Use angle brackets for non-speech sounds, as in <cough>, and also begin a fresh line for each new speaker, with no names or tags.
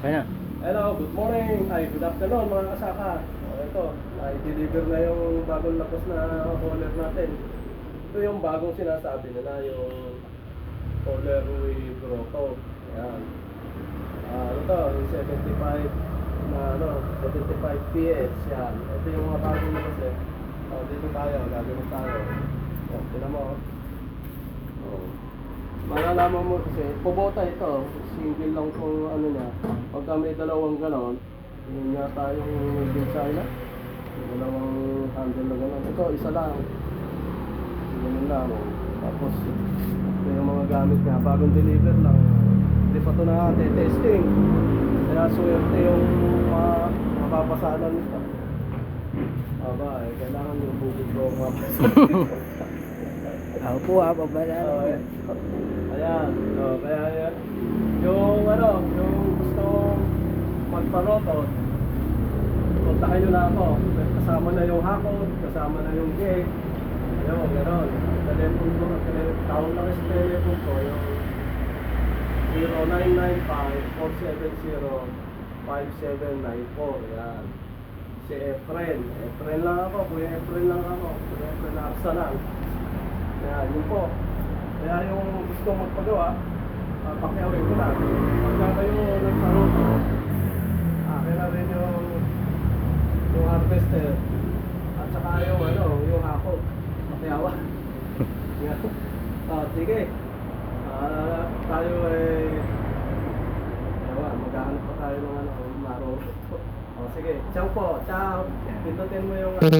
Kaya na.
Hello, good morning. Ay, good afternoon mga kasaka. O, ito, i-deliver na yung bagong lapos na hauler natin. Ito yung bagong sinasabi nila, yung hauler with roto. Ayan. Ah, ano to, yung 75 na ano, 75 PS yan. Ito yung mga bagong lapos eh. O, dito tayo, gagawin tayo. O, tinan mo. Malalaman mo kasi, kubota ito, single lang kung ano niya. Pagka may dalawang ganon, yun yata yung design na. Dalawang handle na ganon. Ito, isa lang. Ganun lang. Tapos, ito yung mga gamit niya. Bagong deliver lang. Hindi pa ito na-testing. Kaya swerte yung mga mapapasalan nito. Aba, eh, kailangan yung bukid ko mapasal. <laughs>
Ako po ah, pabala.
Oh, eh. Ayan. So, kaya yan. Yung ano, yung gusto magparoto, kontakin nyo na ako. Kasama na yung hakot, kasama na yung gig. Ayun, gano'n. Telephone ko, tawag lang sa telephone ko, yung 0995-470-5794. Yan. Si Efren. Efren lang ako. Kuya Efren lang ako. Kuya Efren Arsa lang. Yan, yun po. Kaya yung gusto magpagawa, uh, pakiawin ko lang. Pagka kayo nagparoto, akin na rin yung harvester at saka yung ano, yung hako. Pakiawa. Yan. Ah, sige. Ah, tayo eh Ewan, maghahanap pa tayo ng ano, maro. Oh, sige. Ciao po. Ciao. Pindutin mo yung ano,